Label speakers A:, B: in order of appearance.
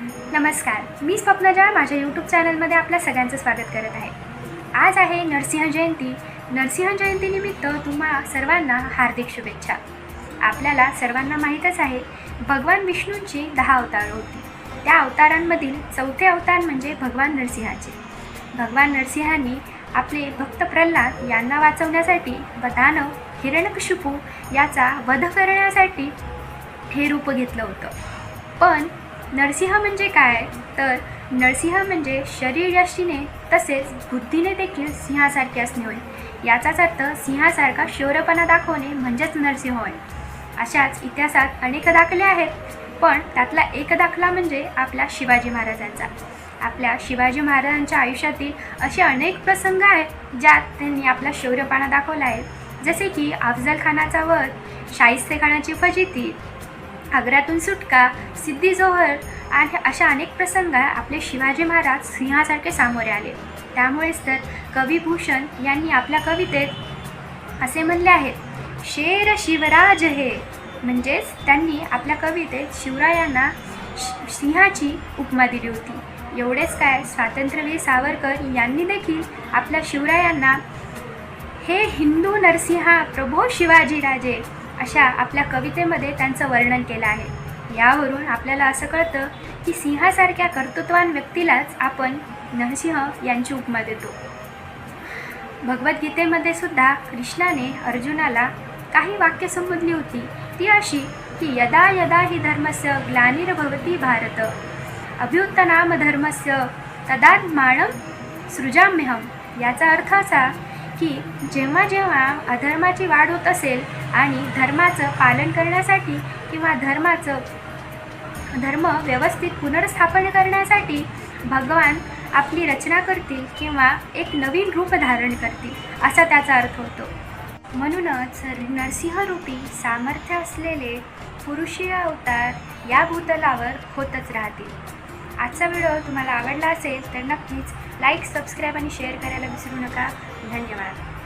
A: नमस्कार मी स्वप्नजा माझ्या यूट्यूब चॅनलमध्ये आपल्या सगळ्यांचं स्वागत करत आहे. आज आहे नरसिंह जयंती. नरसिंह जयंतीनिमित्त तुम्हा सर्वांना हार्दिक शुभेच्छा. आपल्याला सर्वांना माहीतच आहे भगवान विष्णूंची दहा अवतार होती. त्या अवतारांमधील चौथे अवतार म्हणजे भगवान नरसिंहाचे. भगवान नरसिंहांनी आपले भक्त प्रल्हाद यांना वाचवण्यासाठी व दानव हिरण्यकशिपू याचा वध करण्यासाठी हे रूप घेतलं होतं. पण नरसिंह म्हणजे काय? तर नरसिंह म्हणजे शरीरयष्टीने तसेच बुद्धीने देखील सिंहासारखे असणे होय. याचाच अर्थ सिंहासारखा शौर्यपणा दाखवणे म्हणजेच नरसिंह होय. अशाच इतिहासात अनेक दाखले आहेत पण त्यातला एक दाखला म्हणजे आपल्या शिवाजी महाराजांचा. आपल्या शिवाजी महाराजांच्या आयुष्यातील असे अनेक प्रसंग आहेत ज्यात त्यांनी आपला शौर्यपणा दाखवला आहे. जसे की अफजल खानाचा वध शाहिस्ते खानाची फजिती आग्र्यातून सुटका सिद्धी जोहर आणि अशा अनेक प्रसंग आपले शिवाजी महाराज सिंहासारखे सामोरे आले. त्यामुळेच तर कविभूषण यांनी आपल्या कवितेत असे म्हणले आहेत शेर शिवराज हे. म्हणजेच त्यांनी आपल्या कवितेत शिवरायांना शि- सिंहाची उपमा दिली होती. एवढेच काय स्वातंत्र्यवीर सावरकर यांनी देखील आपल्या शिवरायांना हे हिंदू नरसिंहा प्रभो शिवाजीराजे अशा आपल्या कवितेमध्ये त्यांचं वर्णन केलं आहे. यावरून आपल्याला असं कळतं की सिंहासारख्या कर्तृत्वान व्यक्तीलाच आपण नरसिंह यांची उपमा देतो. भगवद्गीतेमध्ये सुद्धा कृष्णाने अर्जुनाला काही वाक्य संबोधली होती. ती अशी की यदा यदा ही धर्मस्य ग्लानिर्भवती भारत. अभ्युत्तनाम धर्मस्य तदात्मानं सृजाम्यहम याचा अर्थ असा की जेव्हा जेव्हा अधर्माची वाढ होत असेल आणि धर्माचं पालन करण्यासाठी किंवा धर्माचं धर्म व्यवस्थित पुनर्स्थापन करण्यासाठी भगवान आपली रचना करतील किंवा एक नवीन रूप धारण करतील असा त्याचा अर्थ होतो. म्हणूनच नरसिंहरूपी सामर्थ्य असलेले पुरुषीय अवतार या भूतलावर होतच राहतील. आजचा व्हिडिओ तुम्हाला आवडला असेल तर नक्कीच लाईक सबस्क्राईब आणि शेअर करायला विसरू नका. धन्यवाद.